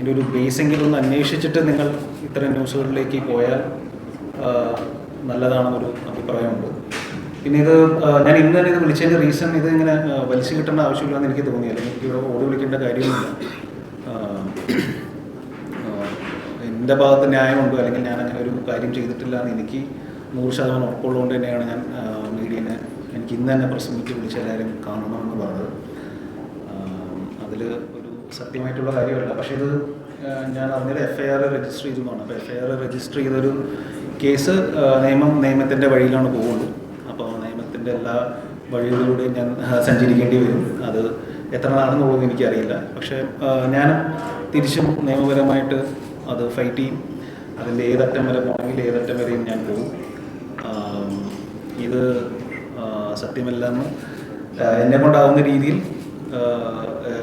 അതിന്റെ ഒരു ബേസെങ്കിലും ഒന്ന് അന്വേഷിച്ചിട്ട് നിങ്ങൾ ഇത്തരം ന്യൂസുകളിലേക്ക് പോയാൽ നല്ലതാണെന്നൊരു അഭിപ്രായമുണ്ട്. പിന്നെ ഇത് ഞാൻ ഇന്ന് തന്നെ ഇത് വിളിച്ചതിന്റെ റീസൺ ഇത് ഇങ്ങനെ വലിച്ചു കിട്ടേണ്ട ആവശ്യമില്ലെന്ന് എനിക്ക് തോന്നി. അല്ലെങ്കിൽ എനിക്ക് ഇവിടെ ഓടി വിളിക്കേണ്ട കാര്യമില്ല. എന്റെ ഭാഗത്ത് ന്യായമുണ്ടോ? അല്ലെങ്കിൽ ഞാൻ അങ്ങനെ ഒരു കാര്യം ചെയ്തിട്ടില്ല എന്ന് എനിക്ക് നൂറ് ശതമാനം ഉറപ്പുള്ളതുകൊണ്ട് തന്നെയാണ് ഞാൻ മീഡിയനെ എനിക്ക് ഇന്ന് തന്നെ പ്രസ് മീറ്റ് എല്ലാവരും കാണണമെന്ന് പറഞ്ഞത്. അതിൽ സത്യമായിട്ടുള്ള കാര്യമല്ല. പക്ഷേ ഇത് ഞാൻ അറിഞ്ഞത് എഫ് ഐ ആർ രജിസ്റ്റർ ചെയ്തു എന്നാണ് അപ്പോൾ എഫ് ഐ ആർ രജിസ്റ്റർ ചെയ്തൊരു കേസ് നിയമം നിയമത്തിന്റെ വഴിയിലാണ് പോകുള്ളൂ അപ്പോൾ നിയമത്തിന്റെ എല്ലാ വഴികളിലൂടെയും ഞാൻ സഞ്ചരിക്കേണ്ടി വരും. അത് എത്ര നാളെന്നുള്ളത് എനിക്കറിയില്ല. പക്ഷേ ഞാൻ തിരിച്ചും നിയമപരമായിട്ട് അത് ഫൈറ്റ് ചെയ്യും. അതിന്റെ ഏതറ്റം വരെ പോകണമെങ്കിൽ ഏതറ്റം വരെയും ഞാൻ പോകും. ഇത് സത്യമല്ലെന്ന് എന്നെ കൊണ്ടാവുന്ന രീതിയിൽ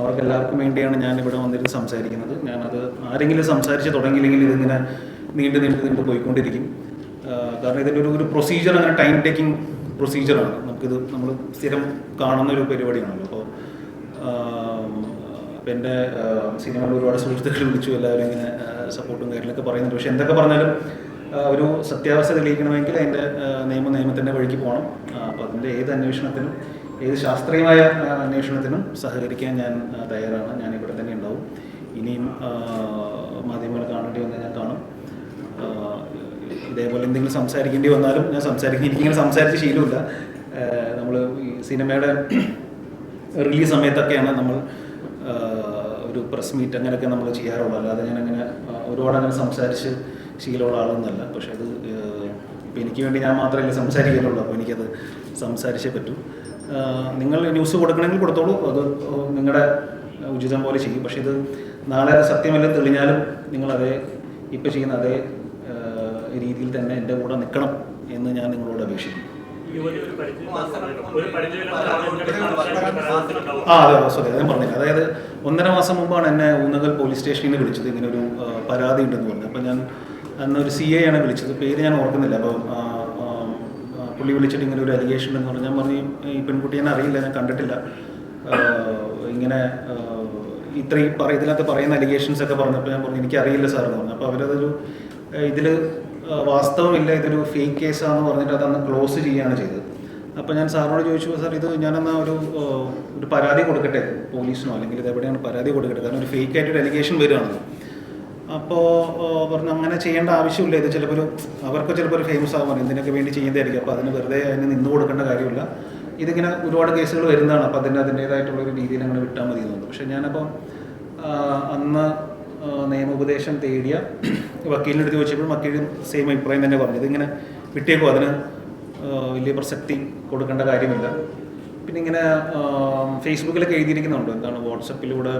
അവർക്ക് എല്ലാവർക്കും വേണ്ടിയാണ് ഞാൻ ഇവിടെ വന്നിട്ട് സംസാരിക്കുന്നത്. ഞാനത് ആരെങ്കിലും സംസാരിച്ച് തുടങ്ങിയില്ലെങ്കിൽ ഇതിങ്ങനെ നീണ്ടു നീണ്ടു നീണ്ടു പോയിക്കൊണ്ടിരിക്കും. കാരണം ഇതിന്റെ ഒരു ഒരു പ്രൊസീജിയർ അങ്ങനെ ടൈം ടേക്കിംഗ് പ്രൊസീജിയറാണ് നമുക്കിത് നമ്മൾ സ്ഥിരം കാണുന്ന ഒരു പരിപാടിയാണല്ലോ. അപ്പോൾ അപ്പം എന്റെ സിനിമയിൽ ഒരുപാട് സുഹൃത്തുക്കൾ വിളിച്ചു എല്ലാവരും ഇങ്ങനെ സപ്പോർട്ടും കാര്യങ്ങളൊക്കെ പറയുന്നുണ്ട്. പക്ഷേ എന്തൊക്കെ പറഞ്ഞാലും ഒരു സത്യാവസ്ഥ തെളിയിക്കണമെങ്കിൽ അതിന്റെ നിയമ നിയമത്തിന്റെ വഴിക്ക് പോകണം. അപ്പോൾ അതിന്റെ ഏത് അന്വേഷണത്തിനും ഏത് ശാസ്ത്രീയമായ അന്വേഷണത്തിനും സഹകരിക്കാൻ ഞാൻ തയ്യാറാണ്. ഞാൻ ഇവിടെ തന്നെ ഉണ്ടാവും. ഇനിയും മാധ്യമങ്ങൾ കാണേണ്ടി വന്നാൽ ഞാൻ കാണും. ഇതേപോലെ എന്തെങ്കിലും സംസാരിക്കേണ്ടി വന്നാലും ഞാൻ സംസാരിക്കും. എനിക്കിങ്ങനെ സംസാരിച്ച് ശീലമില്ല. നമ്മൾ ഈ സിനിമയുടെ റിലീസ് സമയത്തൊക്കെയാണ് നമ്മൾ ഒരു പ്രസ് മീറ്റ് അങ്ങനെയൊക്കെ നമ്മൾ ചെയ്യാറുള്ളൂ. അല്ലാതെ ഞാൻ അങ്ങനെ ഒരുപാട് അങ്ങനെ സംസാരിച്ച് ശീലമുള്ള ആളൊന്നുമല്ല. പക്ഷേ അത് ഇപ്പം എനിക്ക് വേണ്ടി ഞാൻ മാത്രമല്ല സംസാരിക്കാനുള്ളൂ അപ്പോൾ എനിക്കത് സംസാരിച്ചേ പറ്റൂ. നിങ്ങൾ ന്യൂസ് കൊടുക്കണമെങ്കിൽ കൊടുത്തോളൂ. അത് നിങ്ങളുടെ ഉചിതം പോലെ ചെയ്യും. പക്ഷേ ഇത് നാളെ അത് സത്യമല്ല തെളിഞ്ഞാലും നിങ്ങൾ അതേ ഇപ്പോൾ ചെയ്യുന്ന അതേ രീതിയിൽ തന്നെ എന്റെ കൂടെ നിൽക്കണം എന്ന് ഞാൻ നിങ്ങളോട് അപേക്ഷിക്കുന്നു. ആ അതെ സോറി ഞാൻ പറഞ്ഞില്ല. അതായത് ഒന്നര മാസം മുമ്പാണ് എന്നെ ഊന്നകൽ പോലീസ് സ്റ്റേഷനിൽ നിന്ന് വിളിച്ചത്. ഇങ്ങനെ ഒരു പരാതി ഉണ്ടെന്ന് പറഞ്ഞു അപ്പം ഞാൻ അന്ന് ഒരു സി എ ആണ് വിളിച്ചത്. പേര് ഞാൻ ഓർക്കുന്നില്ല. അപ്പോൾ പുള്ളി വിളിച്ചിട്ട് ഇങ്ങനെ ഒരു അലിഗേഷൻ എന്ന് പറഞ്ഞു. ഞാൻ പറഞ്ഞു ഈ പെൺകുട്ടി ഞാൻ അറിയില്ല ഞാൻ കണ്ടിട്ടില്ല. ഇങ്ങനെ ഇത്രയും പറ ഇതിനകത്ത് പറയുന്ന അലിഗേഷൻസ് ഒക്കെ പറഞ്ഞപ്പോൾ ഞാൻ പറഞ്ഞു എനിക്കറിയില്ല സാർ എന്ന് പറഞ്ഞു. അപ്പോൾ അവരതൊരു ഇതിൽ വാസ്തവമില്ല ഇതൊരു ഫേക്ക് കേസാണെന്ന് പറഞ്ഞിട്ട് അതന്ന് ക്ലോസ് ചെയ്യുകയാണ് ചെയ്തത്. അപ്പോൾ ഞാൻ സാറിനോട് ചോദിച്ചു സാർ ഇത് ഞാനെന്നാ ഒരു ഒരു പരാതി കൊടുക്കട്ടെ? പോലീസിനോ അല്ലെങ്കിൽ ഇത് എവിടെയാണ് പരാതി കൊടുക്കട്ടെ? കാരണം ഒരു ഫേക്ക് ആയിട്ട് ഒരു അലിഗേഷൻ വരികയാണല്ലോ. അപ്പോൾ പറഞ്ഞു അങ്ങനെ ചെയ്യേണ്ട ആവശ്യമില്ല. ഇത് ചിലപ്പോൾ ഒരു അവർക്ക് ചിലപ്പോൾ ഒരു ഫേമസ് ആകുമ്പോൾ ഇതിനൊക്കെ വേണ്ടി ചെയ്യുന്നതായിരിക്കും. അപ്പോൾ അതിന് വെറുതെ അതിന് നിന്ന് കൊടുക്കേണ്ട കാര്യമില്ല. ഇതിങ്ങനെ ഒരുപാട് കേസുകൾ വരുന്നതാണ്. അപ്പോൾ അതിന്റെ അതിന്റേതായിട്ടുള്ള ഒരു രീതിയിൽ അങ്ങനെ വിട്ടാൽ മതി തോന്നുന്നു. പക്ഷേ ഞാനപ്പോൾ ആ, അന്ന് നിയമോപദേശം തേടിയ വക്കീലിന്റെ അടുത്ത് ചോദിച്ചപ്പോൾ വക്കീലും സെയിം അഭിപ്രായം തന്നെ പറഞ്ഞു. ഇതിങ്ങനെ വിട്ടേക്കും അതിന് വലിയ പ്രസക്തി കൊടുക്കേണ്ട കാര്യമില്ല. പിന്നെ ഇങ്ങനെ ഫേസ്ബുക്കിലൊക്കെ എഴുതിയിരിക്കുന്നുണ്ട്? എന്താണ് വാട്സപ്പിലൂടെ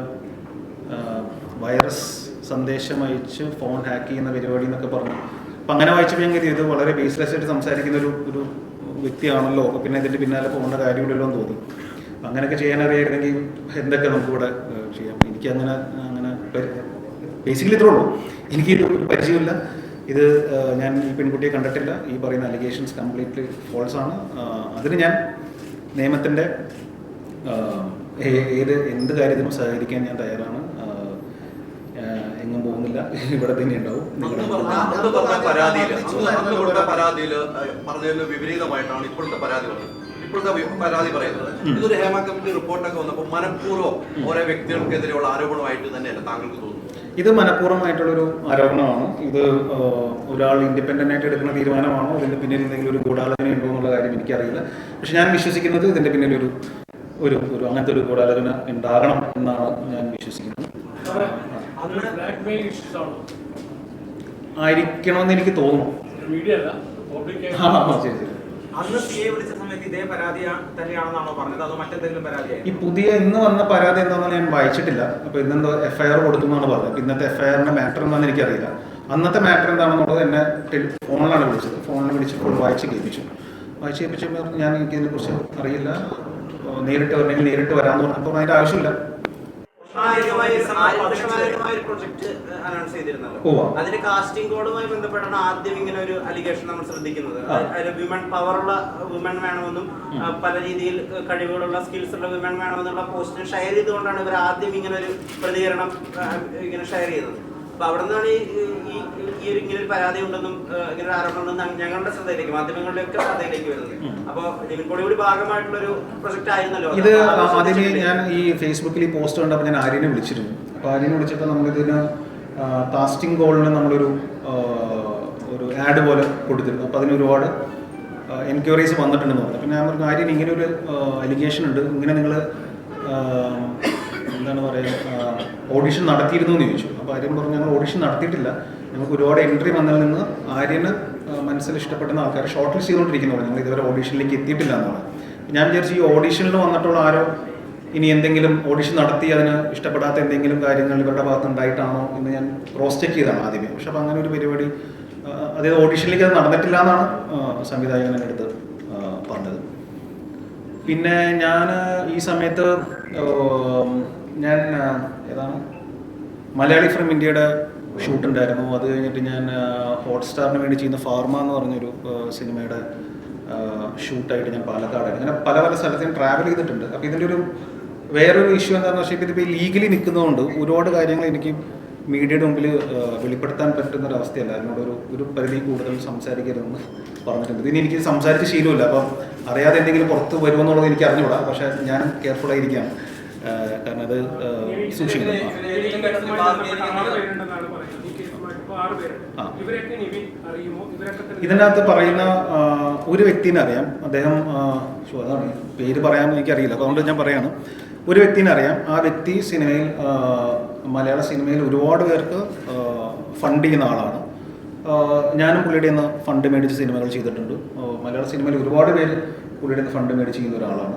വൈറസ് സന്ദേശം അയച്ച് ഫോൺ ഹാക്ക് ചെയ്യുന്ന പരിപാടി എന്നൊക്കെ പറഞ്ഞു. അപ്പം അങ്ങനെ വായിച്ചപ്പോൾ ഞാൻ ഇത് വളരെ ബേസ്ലെസ് ആയിട്ട് സംസാരിക്കുന്ന ഒരു ഒരു വ്യക്തിയാണല്ലോ. പിന്നെ ഇതിന്റെ പിന്നാലെ പോകേണ്ട കാര്യമില്ലല്ലോ എന്ന് തോന്നി. അങ്ങനെയൊക്കെ ചെയ്യാൻ അറിയായിരുന്നെങ്കിൽ എന്തൊക്കെ നമുക്കിവിടെ ചെയ്യാം. എനിക്ക് അങ്ങനെ അങ്ങനെ ബേസിക്കലി ഇത്രേ ഉള്ളൂ. എനിക്ക് ഒരു പരിചയമില്ല ഇത് ഞാൻ ഈ പെൺകുട്ടിയെ കണ്ടിട്ടില്ല. ഈ പറയുന്ന അലിഗേഷൻസ് കംപ്ലീറ്റ്ലി ഫോൾസ് ആണ്. അതിന് ഞാൻ നിയമത്തിന്റെ ഏത് എന്ത് കാര്യത്തിനും സഹകരിക്കാൻ ഞാൻ തയ്യാറാണ്. ഇവിടെ തന്നെ ഉണ്ടാവും. പരാതിയിൽ പറഞ്ഞതിന് വിപരീതമായിട്ടാണ് ഇപ്പോഴത്തെ പരാതി വന്നത് ഇപ്പോഴത്തെ ഒരു പരാതി പറയുന്നത്. ഇതൊരു ഹേമ കമ്മിറ്റി റിപ്പോർട്ടൊക്കെ വന്നപ്പോൾ മനഃപൂർവം ഓരോ വ്യക്തികൾക്കെതിരെയുള്ള ആരോപണമായിട്ട് തന്നെയല്ല താങ്കൾക്ക് തോന്നുന്നു ഇത് മനഃപൂർവമായിട്ടുള്ളൊരു ആരോപണമാണ്? ഇത് ഒരാൾ ഇൻഡിപെൻഡന്റ് ആയിട്ട് എടുക്കുന്ന തീരുമാനമാണോ? ഇതിന്റെ പിന്നിൽ എന്തെങ്കിലും ഒരു ഗൂഢാലോചന ഉണ്ടോ എന്നുള്ള കാര്യം എനിക്കറിയില്ല. പക്ഷെ ഞാൻ വിശ്വസിക്കുന്നത് ഇതിന്റെ പിന്നിൽ ഒരു ഒരു ഒരു അങ്ങനത്തെ ഒരു ഗൂഢാലോചന ഉണ്ടാകണം എന്നാണ് ഞാൻ വിശ്വസിക്കുന്നത്. ആയിരിക്കണമെന്ന് എനിക്ക് തോന്നുന്നു. മീഡിയ അല്ല പബ്ലിക് അന്ന് വിളിച്ച സമയത്ത് ഇതേ പരാതി തന്നെയാണെന്നാണോ പറഞ്ഞത്? അതോ മറ്റെന്തെങ്കിലും പരാതിയായി ഈ പുതിയ ഇന്ന് വന്ന പരാതി എന്താണെന്ന് ഞാൻ വായിച്ചിട്ടില്ല. അപ്പൊ ഇന്നെന്തോ എഫ്ഐആർ കൊടുക്കുന്നതാണ് ആർ കൊടുത്തു എന്നാണ് പറഞ്ഞത്. ഇന്നത്തെ എഫ്ഐആറിന്റെ മാറ്റർ എന്താണെന്ന് എനിക്കറിയില്ല. അന്നത്തെ മാറ്റർ എന്താണെന്നുള്ളത് എന്നെ ഫോണിലാണ് വിളിച്ചത്. ഫോണിൽ വിളിച്ചപ്പോൾ വായിച്ച് കേൾപ്പിച്ചു. വായിച്ച് കേൾപ്പിച്ചപ്പോൾ ഞാൻ എനിക്ക് ഇതിനെക്കുറിച്ച് അറിയില്ല നേരിട്ട് വരണമെങ്കിൽ നേരിട്ട് വരാമെന്ന് പറഞ്ഞപ്പോൾ അതിന്റെ ആവശ്യമില്ല. അതിന്റെ കാസ്റ്റിംഗ് കോഡുമായി ബന്ധപ്പെട്ടാണ് ആദ്യം ഇങ്ങനെ ഒരു അലിഗേഷൻ നമ്മൾ ശ്രദ്ധിക്കുന്നത്. വിമൻ പവറുള്ള വിമൻ വേണമെന്നും പല രീതിയിൽ കഴിവുകളുള്ള സ്കിൽസ് ഉള്ള വിമൻ വേണമെന്നുള്ള പോസ്റ്റിനെ ഷെയർ ചെയ്തുകൊണ്ടാണ് ഇവർ ആദ്യം ഇങ്ങനെ ഒരു പ്രതികരണം ഇങ്ങനെ ഷെയർ ചെയ്തത്. അപ്പൊ അവിടെ നിന്നാണ് ഈ ഒരു ഇങ്ങനെ ഒരു പരാതി ഉണ്ടെന്നും ഇങ്ങനെ ഒരു ആരോപണം ഉണ്ടെന്നും ഞങ്ങളുടെ ശ്രദ്ധയിലേക്ക് മാധ്യമങ്ങളുടെ ഒക്കെ ശ്രദ്ധയിലേക്ക് വരുന്നത്. അപ്പൊ ഇതിനെക്കൂടി ഒരു ഭാഗമായിട്ടുള്ള ഒരു പ്രൊജക്ട് ആയിരുന്നല്ലോ ഇത് അപ്പൊ ശ്രദ്ധിച്ചിട്ടില്ലേ? ഞാൻ ഈ ഫേസ്ബുക്കിൽ ഈ പോസ്റ്റ് കണ്ടപ്പോൾ ഞാൻ ആര്യനെ വിളിച്ചിരുന്നു. അപ്പോൾ ആര്യനെ വിളിച്ചപ്പോൾ നമ്മളിതിന് കാസ്റ്റിംഗ് കോളിന് നമ്മളൊരു ഒരു ആഡ് പോലെ കൊടുത്തിരുന്നു. അപ്പോൾ അതിന് ഒരുപാട് എൻക്വയറീസ് വന്നിട്ടുണ്ടെന്ന് പറഞ്ഞു. അപ്പോൾ ഞാൻ പറഞ്ഞു ആര്യൻ ഇങ്ങനെ ഒരു അലിഗേഷൻ ഉണ്ട്. ഇങ്ങനെ നിങ്ങൾ എന്താണ് പറയുക ഓഡിഷൻ നടത്തിയിരുന്നു എന്ന് ചോദിച്ചു. ആര്യൻ പറഞ്ഞു ഞങ്ങൾ ഓഡിഷൻ നടത്തിയിട്ടില്ല. ഞങ്ങൾക്ക് ഒരുപാട് എൻട്രി വന്നതിൽ നിന്ന് ആര്യന് മനസ്സിൽ ഇഷ്ടപ്പെടുന്ന ആൾക്കാരെ ഷോർട്ട് ലിസ്റ്റ് ചെയ്തുകൊണ്ടിരിക്കുന്നു ഞങ്ങൾ ഇതുവരെ ഓഡീഷനിലേക്ക് എത്തിയിട്ടില്ല എന്നാണ് ഞാൻ വിചാരിച്ചു ഈ ഓഡീഷനിൽ വന്നിട്ടുള്ള ആരോ ഇനി എന്തെങ്കിലും ഓഡിഷൻ നടത്തി അതിന് ഇഷ്ടപ്പെടാത്ത എന്തെങ്കിലും കാര്യങ്ങൾ ഇവരുടെ ഭാഗത്ത് ഉണ്ടായിട്ടാണോ എന്ന് ഞാൻ ക്രോസ് ചെക്ക് ചെയ്താണ് ആദ്യമേ. പക്ഷെ അപ്പോൾ അങ്ങനെ ഒരു പരിപാടി അതായത് ഓഡിഷനിലേക്ക് അത് നടന്നിട്ടില്ല എന്നാണ് സംവിധായകൻ എന്റെ അടുത്ത് പറഞ്ഞത്. പിന്നെ ഞാൻ ഈ സമയത്ത് ഞാൻ ഏതാണ്? മലയാളി ഫ്രം ഇന്ത്യയുടെ ഷൂട്ട് ഉണ്ടായിരുന്നു. അത് കഴിഞ്ഞിട്ട് ഞാൻ ഹോട്ട്സ്റ്റാറിന് വേണ്ടി ചെയ്യുന്ന ഫാർമ എന്ന് പറഞ്ഞൊരു സിനിമയുടെ ഷൂട്ടായിട്ട് ഞാൻ പാലക്കാടായിരുന്നു. അങ്ങനെ പല പല സ്ഥലത്ത് ഞാൻ ട്രാവൽ ചെയ്തിട്ടുണ്ട്. അപ്പോൾ ഇതിന്റെ ഒരു വേറൊരു ഇഷ്യൂ എന്താണെന്ന് വെച്ചാൽ ഇതിപ്പോൾ ലീഗലി നിൽക്കുന്നതുകൊണ്ട് ഒരുപാട് കാര്യങ്ങൾ എനിക്ക് മീഡിയയുടെ മുമ്പിൽ വെളിപ്പെടുത്താൻ പറ്റുന്ന ഒരു അവസ്ഥയല്ല അതിനോട് ഒരു ഒരു പരിധി കൂടുതൽ സംസാരിക്കരുതെന്ന് പറഞ്ഞിട്ടുണ്ട്. ഇതിന് എനിക്ക് സംസാരിച്ച് ശീലമില്ല. അപ്പം അറിയാതെ എന്തെങ്കിലും പുറത്ത് വരുമെന്നുള്ളത് എനിക്ക് അറിഞ്ഞുകൂടാ. പക്ഷേ ഞാൻ കെയർഫുൾ ആയിരിക്കുകയാണ്. ആ, കാരണം അത് സൂക്ഷിക്കണം. ഇതിനകത്ത് പറയുന്ന ഒരു വ്യക്തിനെ അറിയാം. അദ്ദേഹം അതാണ് പേര് പറയാമെന്ന് എനിക്കറിയില്ല. അതുകൊണ്ട് ഞാൻ പറയാണ്. ഒരു വ്യക്തിനെ അറിയാം. ആ വ്യക്തി സിനിമയിൽ മലയാള സിനിമയിൽ ഒരുപാട് പേർക്ക് ഫണ്ട് ചെയ്യുന്ന ആളാണ്. ഞാനും പുള്ളിയുടെ നിന്ന് ഫണ്ട് മേടിച്ച് സിനിമകൾ ചെയ്തിട്ടുണ്ട്. മലയാള സിനിമയിൽ ഒരുപാട് പേര് പുള്ളിയുടെ നിന്ന് ഫണ്ട് മേടിച്ച് ചെയ്യുന്ന ഒരാളാണ്.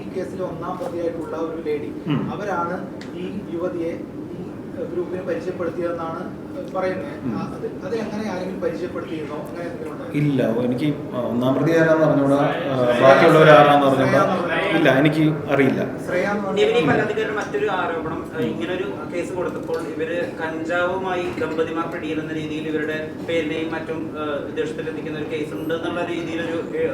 കേസിലെ ഒന്നാം പ്രതിയായിട്ടുള്ള ഒരു ലേഡി. അവരാണ് ഈ യുവതിയെ ഈ ഗ്രൂപ്പിനെ പരിചയപ്പെടുത്തിയതെന്നാണ് പറയുന്നത്. അത് അത് എങ്ങനെ ആരെങ്കിലും പരിചയപ്പെടുത്തിയിരുന്നോ? അങ്ങനെ എന്തെങ്കിലും ഇല്ല എനിക്ക് ഒന്നാം പ്രതി ആരാന്ന് പറഞ്ഞൂടാ ബാക്കിയുള്ളവർ ആരാന്ന് പറഞ്ഞൂടാ ഇല്ല എനിക്ക് അറിയില്ല. മറ്റൊരു ആരോപണം ഇങ്ങനെ ഇങ്ങനൊരു കേസ് കൊടുത്തപ്പോൾ ഇവർ കഞ്ചാവുമായി ദമ്പതിമാർ പിടിയിലെന്ന രീതിയിൽ ഇവരുടെ പേരിനെയും മറ്റും വിദേശത്തിലെത്തിക്കുന്ന ഒരു കേസ് ഉണ്ട് എന്നുള്ള രീതിയിൽ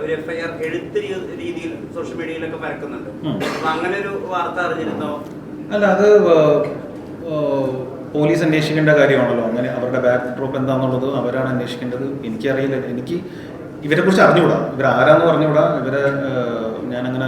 ഒരു എഫ്ഐആർ എഴുത്ത് രീതിയിൽ സോഷ്യൽ മീഡിയയിലൊക്കെ പരക്കുന്നുണ്ട്. അപ്പൊ അങ്ങനെ ഒരു വാർത്ത അറിഞ്ഞിരുന്നോ? അല്ല അത് പോലീസ് അന്വേഷിക്കേണ്ട കാര്യമാണല്ലോ. അങ്ങനെ അവരുടെ ബാക്ക് ഡ്രോപ്പ് എന്താണെന്നുള്ളത് അവരാണ് അന്വേഷിക്കേണ്ടത്. എനിക്കറിയില്ല. എനിക്ക് ഇവരെക്കുറിച്ച് അറിഞ്ഞുകൂടാ. ഇവരാരാന്ന് പറഞ്ഞുകൂടാ. ഇവരെ ഞാനങ്ങനെ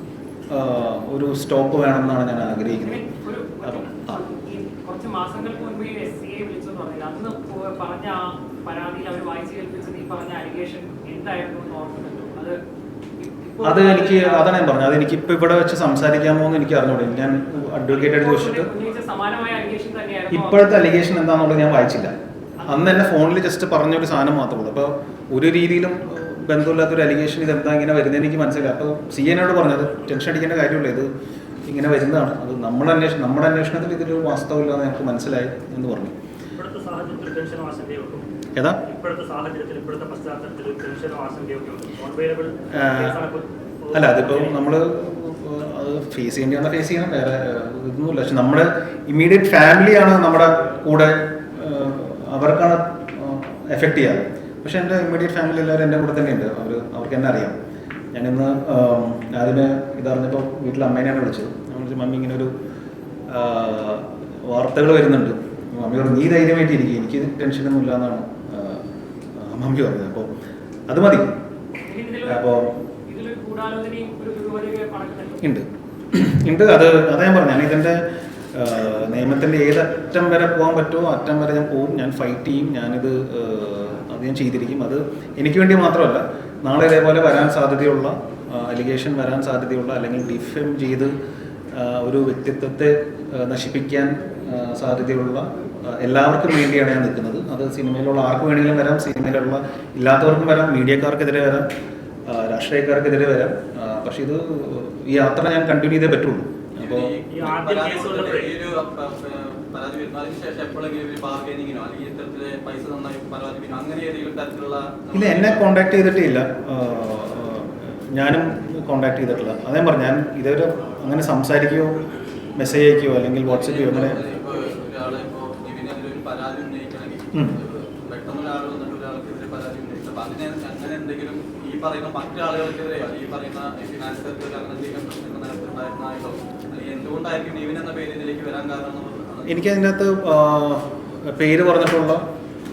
ഒരു സ്റ്റോപ്പ് വേണമെന്നാണ് ഞാൻ ആഗ്രഹിക്കുന്നത്. ഒരു അപ്പം ആ. കുറച്ച് മാസങ്ങൾക്ക് മുൻപ് ഈ എസ് സി വിളിച്ചെന്ന് പറഞ്ഞില്ല അന്ന് പറഞ്ഞ ആ പരാതിയിൽ അവർ വായിച്ചു കേൾപ്പിച്ചത് ഈ പറഞ്ഞ അലിഗേഷൻ എന്തായിരുന്നു എന്ന് ഓർക്കുന്നുണ്ടോ? അത് എനിക്ക് അതാണ് ഞാൻ പറഞ്ഞത്. അതെനിക്ക് ഇപ്പൊ ഇവിടെ വെച്ച് സംസാരിക്കാമോ എന്ന് എനിക്ക് അറിഞ്ഞൂടെ. ഞാൻ അഡ്വക്കേറ്റ് ചോദിച്ചിട്ട് ഇപ്പോഴത്തെ അലിഗേഷൻ എന്താണെന്നുള്ളത് ഞാൻ വായിച്ചില്ല. അന്ന് എന്നെ ഫോണിൽ ജസ്റ്റ് പറഞ്ഞൊരു സാധനം മാത്രമേ ഉള്ളൂ. അപ്പോൾ ഒരു രീതിയിലും ഏഹ്, ബന്ധമില്ലാത്തൊരു അലിഗേഷൻ ഇത് എന്താ ഇങ്ങനെ വരുന്നത് എനിക്ക് മനസ്സിലായി അപ്പോൾ സി എനോട് പറഞ്ഞത് ടെൻഷൻ അടിക്കേണ്ട കാര്യമില്ല ഇത് ഇങ്ങനെ വരുന്നതാണ്. അത് നമ്മുടെ അന്വേഷണം നമ്മുടെ അന്വേഷണത്തിൽ ഇതിലൊരു വാസ്തവമില്ലാന്ന് ഞങ്ങൾക്ക് മനസ്സിലായി എന്ന് പറഞ്ഞു. ഏതാ? അല്ല അതിപ്പോൾ നമ്മൾ അത് ഫേസ് ചെയ്യേണ്ടി ഫേസ് ചെയ്യണം. വേറെ ഇതൊന്നുമില്ല. പക്ഷെ നമ്മുടെ ഇമ്മീഡിയറ്റ് ഫാമിലിയാണ് നമ്മുടെ കൂടെ അവർക്കാണ് എഫക്റ്റ് ചെയ്യാറ്. പക്ഷെ എന്റെ ഇമ്മീഡിയറ്റ് ഫാമിലി എല്ലാവരും എന്റെ കൂടെ തന്നെയുണ്ട്. അവർ അവർക്ക് എന്നെ അറിയാം. ഞാനിന്ന് ആം, ആദ്യമേ ഇതറിഞ്ഞപ്പോൾ വീട്ടിൽ അമ്മേനെയാണ് വിളിച്ചത്. ഞാൻ വിളിച്ചു മമ്മി ഇങ്ങനെ ഒരു വാർത്തകൾ വരുന്നുണ്ട്. മമ്മി പറഞ്ഞു നീ ധൈര്യമായിട്ട് ഇരിക്കും. എനിക്ക് ടെൻഷനൊന്നും ഇല്ല എന്നാണ് മമ്മി പറഞ്ഞത്. അപ്പോൾ അത് മതി. അപ്പോൾ ഉണ്ട്. ഉണ്ട്. അത് അതാ ഞാൻ പറഞ്ഞു. ഞാൻ ഇതിന്റെ നിയമത്തിന്റെ ഏതറ്റം വരെ പോകാൻ പറ്റുമോ അറ്റം വരെ ഞാൻ പോവും. ഞാൻ ഫൈറ്റ് ചെയ്യും. ഞാനിത് ഞാൻ ചെയ്തിരിക്കും. അത് എനിക്ക് വേണ്ടി മാത്രമല്ല നാളെ ഇതേപോലെ വരാൻ സാധ്യതയുള്ള അലിഗേഷൻ വരാൻ സാധ്യതയുള്ള അല്ലെങ്കിൽ ഡിഫെം ചെയ്ത് ഒരു വ്യക്തിത്വത്തെ നശിപ്പിക്കാൻ സാധ്യതയുള്ള എല്ലാവർക്കും വേണ്ടിയാണ് ഞാൻ നിൽക്കുന്നത്. അത് സിനിമയിലുള്ള ആർക്ക് വേണമെങ്കിലും വരാം സിനിമയിലുള്ള ഇല്ലാത്തവർക്കും വരാം മീഡിയക്കാർക്കെതിരെ വരാം രാഷ്ട്രീയക്കാർക്കെതിരെ വരാം. പക്ഷെ ഇത് ഈ യാത്ര ഞാൻ കണ്ടിന്യൂ ചെയ്തേ പറ്റുള്ളൂ. അപ്പോൾ പൈസ നന്നായി പരാതി അങ്ങനെ ഏതെങ്കിലും തരത്തിലുള്ള ഇല്ല എന്നെ കോണ്ടാക്ട് ചെയ്തിട്ടേ ഇല്ല ആ, ആ, ഞാനും കോണ്ടാക്ട് ചെയ്തിട്ടില്ല. അതേ പറഞ്ഞു ഞാൻ ഇതുവരെ അങ്ങനെ സംസാരിക്കുകയോ മെസ്സേജ് അയക്കുകയോ അല്ലെങ്കിൽ വാട്സപ്പ് ചെയ്യോ അങ്ങനെ എനിക്കതിനകത്ത് എനിക്കതിന്റെ അകത്ത് പേര് പറഞ്ഞിട്ടുള്ള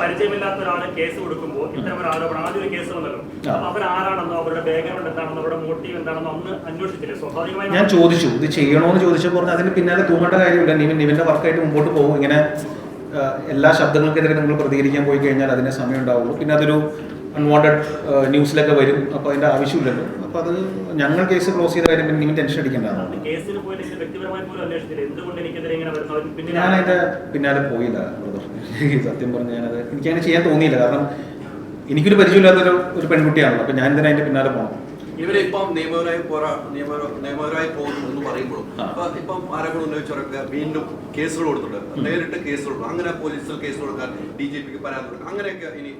പരിചയമില്ലാത്ത ഒരാൾ കേസ് കൊടുക്കുമ്പോൾ ഇത്തരം ഒരു ആരോപണം ആദ്യം ഒരു കേസ് വന്നല്ലോ. അവരുടെ ബാക്ക്ഗ്രൗണ്ട് എന്താണെന്നോ അവരുടെ മോട്ടീവ് എന്താണെന്നോ അന്ന് അന്വേഷിച്ചില്ലേ സ്വാഭാവികമായി ഞാൻ ചോദിച്ചു ഇത് ചെയ്യണോന്ന് ചോദിച്ചപ്പോൾ പറഞ്ഞു അതിന് പിന്നാലെ തൂങ്ങേണ്ട കാര്യമില്ല. നിവിൻ നിവിന്റെ വർക്കായിട്ട് മുമ്പോട്ട് പോകും. ഇങ്ങനെ എല്ലാ ശബ്ദങ്ങൾക്കെതിരെ നിങ്ങൾ പ്രതികരിക്കാൻ പോയി കഴിഞ്ഞാൽ അതിന് സമയം ഉണ്ടാവുള്ളൂ പിന്നെ അതൊരു അൺവാണ്ടഡ് ന്യൂസിലൊക്കെ വരും. അപ്പോൾ അതിന്റെ ആവശ്യമില്ലല്ലോ. അപ്പോൾ അത് ഞങ്ങൾ കേസ് ക്ലോസ് ചെയ്ത കാര്യം പിന്നെ നിവിൻ ടെൻഷൻ അടിക്കേണ്ടതാണ്. ഞാൻ അതിന്റെ പിന്നാലെ പോയില്ല സത്യം പറഞ്ഞ് ഞാനത് എനിക്കങ്ങനെ ചെയ്യാൻ തോന്നിയില്ല. കാരണം എനിക്കൊരു പരിചയമില്ലാത്തൊരു ഒരു പെൺകുട്ടിയാണല്ലോ. അപ്പോൾ ഞാൻ എന്തിനാ അതിന്റെ പിന്നാലെ പോകണം ഇവരിപ്പം നിയമപരമായി പോരാ നിയമപര- നിയമപരമായി പോകുന്നു എന്ന് പറയുമ്പോഴും ഇപ്പം ആരോപണം ഉന്നയിച്ചവരൊക്കെ വീണ്ടും കേസുകൾ കൊടുത്തിട്ടുണ്ട്. നേരിട്ട് കേസ് കൊടുക്കും. അങ്ങനെ പോലീസിൽ കേസ് കൊടുക്കാൻ ഡി ജി പിക്ക് പരാതി കൊടുക്കാം അങ്ങനെയൊക്കെ ഇനി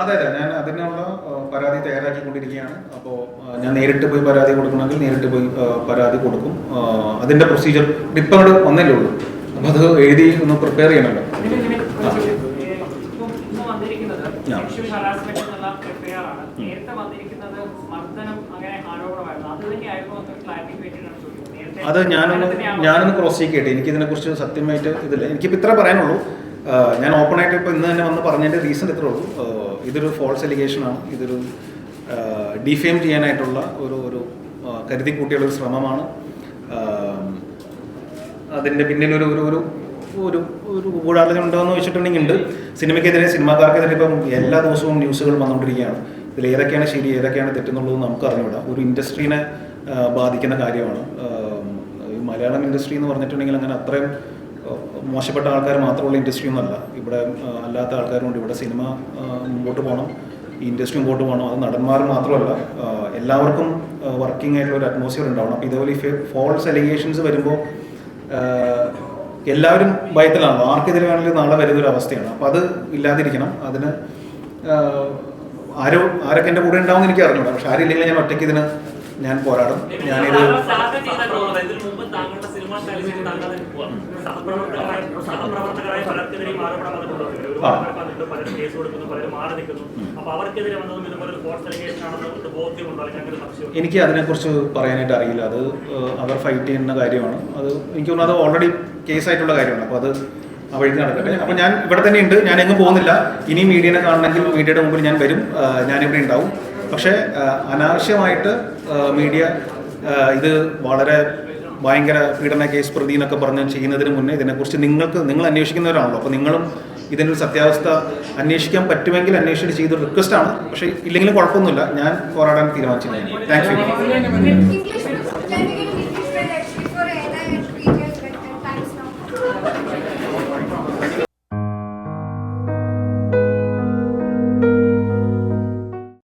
അതെ അതെ. ഞാൻ അതിനുള്ള പരാതി തയ്യാറാക്കി കൊണ്ടിരിക്കുകയാണ്. അപ്പോൾ ഞാൻ നേരിട്ട് പോയി പരാതി കൊടുക്കണമെങ്കിൽ നേരിട്ട് പോയി പരാതി കൊടുക്കും. അതിന്റെ അതിന്റെ പ്രൊസീജിയർ ഇപ്പം അവിടെ വന്നല്ലേ ഉള്ളൂ. അപ്പോൾ അത് എഴുതി ഒന്ന് പ്രിപ്പയർ ചെയ്യണമല്ലോ അത് ഞാനൊന്ന് ഞാനൊന്ന് ക്രോസ് ചെക്ക് ചെയ്യട്ടെ. എനിക്ക് ഇതിനെക്കുറിച്ച് സത്യമായിട്ട് ഇതില്ല. എനിക്കിപ്പോൾ ഇത്ര പറയാനുള്ളൂ. ഞാൻ ഓപ്പണായിട്ട് ഇപ്പോൾ ഇന്ന് തന്നെ വന്ന് പറഞ്ഞതിന്റെ റീസൺ ഇത്രേ ഉള്ളൂ. ഇതൊരു ഫോൾസ് എലിഗേഷനാണ് ഇതൊരു ഡിഫെയിം ചെയ്യാനായിട്ടുള്ള ഒരു ഒരു കരുതി കൂട്ടിയുള്ള ഒരു ശ്രമമാണ്. അതിന്റെ പിന്നിൽ ഒരു ഒരു ഒരു ഒരു ഒരു ഗൂഢാലോചന ഉണ്ടോയെന്ന് വെച്ചിട്ടുണ്ടെങ്കിൽ ഉണ്ട്. സിനിമയ്ക്കെതിരെ സിനിമാക്കാർക്കെതിരെ ഇപ്പം എല്ലാ ദിവസവും ന്യൂസുകൾ വന്നുകൊണ്ടിരിക്കുകയാണ്. ഇതിൽ ഏതൊക്കെയാണ് ശരി ഏതൊക്കെയാണ് തെറ്റെന്നുള്ളത് നമുക്ക് അറിഞ്ഞുകൂടാ. ഒരു ഇൻഡസ്ട്രീനെ ബാധിക്കുന്ന കാര്യമാണ്. മലയാളം ഇൻഡസ്ട്രി എന്ന് പറഞ്ഞിട്ടുണ്ടെങ്കിൽ അങ്ങനെ അത്രയും മോശപ്പെട്ട ആൾക്കാർ മാത്രമുള്ള ഇൻഡസ്ട്രി ഒന്നുമല്ല. ഇവിടെ അല്ലാത്ത ആൾക്കാരുണ്ട്. ഇവിടെ സിനിമ മുമ്പോട്ട് പോകണം. ഈ ഇൻഡസ്ട്രി മുമ്പോട്ട് പോകണം. അത് നടന്മാർ മാത്രമല്ല എല്ലാവർക്കും വർക്കിംഗ് ആയിട്ടുള്ള ഒരു അറ്റ്മോസ്ഫിയർ ഉണ്ടാവണം. അപ്പോൾ ഇതേപോലെ ഈ ഫോൾസ് അലിഗേഷൻസ് വരുമ്പോൾ എല്ലാവരും ഭയത്തിലാണ് ആർക്കെതിരെ വേണമെങ്കിലും നാളെ വരുന്നൊരു അവസ്ഥയാണ്. അപ്പോൾ അത് ഇല്ലാതിരിക്കണം. അതിന് ആരോ ആരൊക്കെ എന്റെ കൂടെ ഉണ്ടാവും എനിക്ക് അറിഞ്ഞൂടാ. പക്ഷെ ആരില്ലെങ്കിൽ ഞാൻ ഒറ്റയ്ക്ക് ഇതിന് ഞാൻ പോരാടും. ഞാനിത് താങ്കളുടെ സിനിമാ ശൈലിയിൽ താങ്കൾ സഹപ്രവർത്തകരായ സഹപ്രവർത്തകരായ പലർക്കെതിരെയും ആരോപണം വന്നിട്ടുണ്ട് ആ. ഒരുപാട് വന്നിട്ടുണ്ട് പലരും കേസ് കൊടുക്കുന്നു പലരും മാറി നിൽക്കുന്നു. അപ്പൊ അവർക്കെതിരെ വന്നതും ഇതുപോലെ ഒരു ഫോഴ്സ് അലിഗേഷൻ ആണെന്ന് ഒരു ബോധ്യമുണ്ടോ? അല്ലെങ്കിൽ സംശയം എനിക്ക് അതിനെക്കുറിച്ച് പറയാനായിട്ട് അറിയില്ല. അത് അവർ ഫൈറ്റ് ചെയ്യുന്ന കാര്യമാണ്. അത് എനിക്ക് തോന്നുന്നു അത് ഓൾറെഡി കേസായിട്ടുള്ള കാര്യമാണ്. അപ്പോൾ അത് ആ വഴിക്ക് നടക്കട്ടെ. അപ്പോൾ ഞാൻ ഇവിടെ തന്നെ ഉണ്ട്. ഞാൻ എങ്ങും പോകുന്നില്ല. ഇനി മീഡിയനെ കാണണമെങ്കിൽ മീഡിയയുടെ മുമ്പിൽ ഞാൻ വരും. ഞാനിവിടെ ഉണ്ടാവും. പക്ഷേ അനാവശ്യമായിട്ട് മീഡിയ ഇത് വളരെ ഭയങ്കര പീഡന കേസ് പ്രതി എന്നൊക്കെ പറഞ്ഞ് ചെയ്യുന്നതിന് മുന്നേ ഇതിനെക്കുറിച്ച് നിങ്ങൾക്ക് നിങ്ങൾ അന്വേഷിക്കുന്നവരാണല്ലോ. അപ്പോൾ നിങ്ങളും ഇതിന്റെ ഒരു സത്യാവസ്ഥ അന്വേഷിക്കാൻ പറ്റുമെങ്കിൽ അന്വേഷിച്ചിട്ട് ചെയ്തൊരു റിക്വസ്റ്റ് ആണ്. പക്ഷേ ഇല്ലെങ്കിലും കുഴപ്പമൊന്നുമില്ല. ഞാൻ പോരാടാൻ തീരുമാനിച്ചില്ല താങ്ക് യു